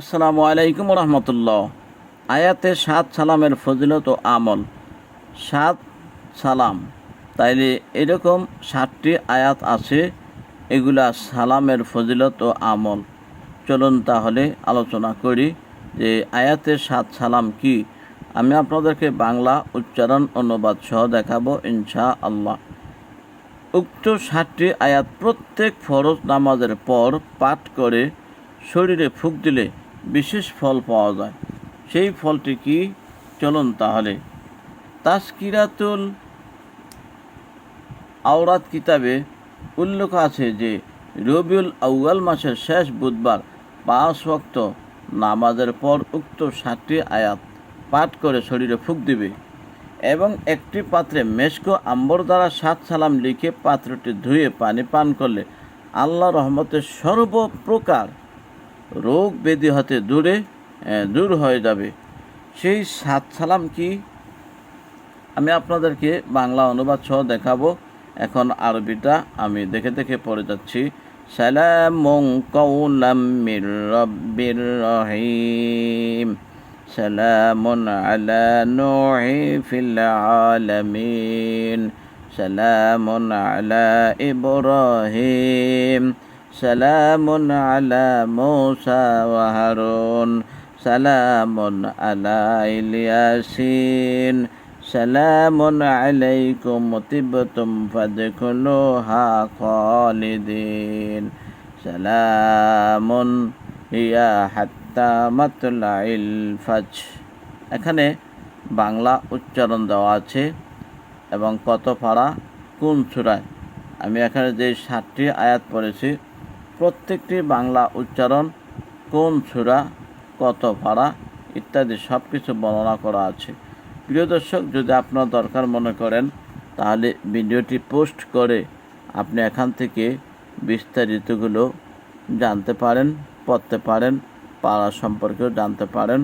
আসসালামু আলাইকুম রহমতুল্লাহ আয়াতে সাত সালামের ফজিলত ও আমল। সাত সালাম। তাইলে এরকম সাতটি আয়াত আছে, এগুলা সালামের ফজিলত ও আমল। চলুন তাহলে আলোচনা করি যে আয়াতের সাত সালাম কি। আমি আপনাদেরকে বাংলা উচ্চারণ অনুবাদ সহ দেখাবো ইনশা আল্লাহ উক্ত ষাটটি আয়াত প্রত্যেক ফরজ নামাজের পর পাঠ করে শরীরে ফুক দিলে বিশেষ ফল পাওয়া যায়। সেই ফলটি কি? চলুন তাহলে। তাস্কিরাতুল আওরাত কিতাবে উল্লেখ আছে যে, রবিউল আউয়াল মাসের শেষ বুধবার পাঁচ ওয়াক্ত নামাজের পর উক্ত ষাটটি আয়াত পাঠ করে শরীরে ফুক দিবে এবং একটি পাত্রে মেশকো আম্বর দ্বারা সাত সালাম লিখে পাত্রটি ধুয়ে পানি পান করলে আল্লাহ রহমতের সর্বপ্রকার রোগ ব্যাধি হতে দূরে দূর হয়ে যাবে। সেই সাত সালাম কি? আমি আপনাদেরকে বাংলা অনুবাদ সহ দেখাবো। এখন আরবিটা আমি দেখে দেখে পড়ে যাচ্ছি। সালামুন কওলাম মির রাব্বির রহিম। সালামুন আলা নূহি ফিল আলামিন। সালামুন আলা ইব্রাহিম। সালামুন আলা মূসা ওয়া হারুন, সালামুন আলা ইলিয়াসিন, সালামুন আলাইকুম তিবতুম ফাদখুলুহা খালিদিন, সালামুন হিয়া হাত্তা মাতলাইল ফাজ এখানে বাংলা উচ্চারণ দেওয়া আছে এবং কত পারা কোন সুরায়? আমি এখানে যে সাতটি আয়াত পড়েছি প্রত্যেকটি বাংলা উচ্চারণ, কোন সুরা, কত ভাড়া ইত্যাদি সব কিছু বর্ণনা করা আছে। প্রিয় দর্শক, যদি আপনার দরকার মনে করেন, তাহলে ভিডিওটি পোস্ট করে আপনি এখান থেকে বিস্তারিতগুলো জানতে পারেন, পড়তে পারেন পাড়া সম্পর্কেও জানতে পারেন।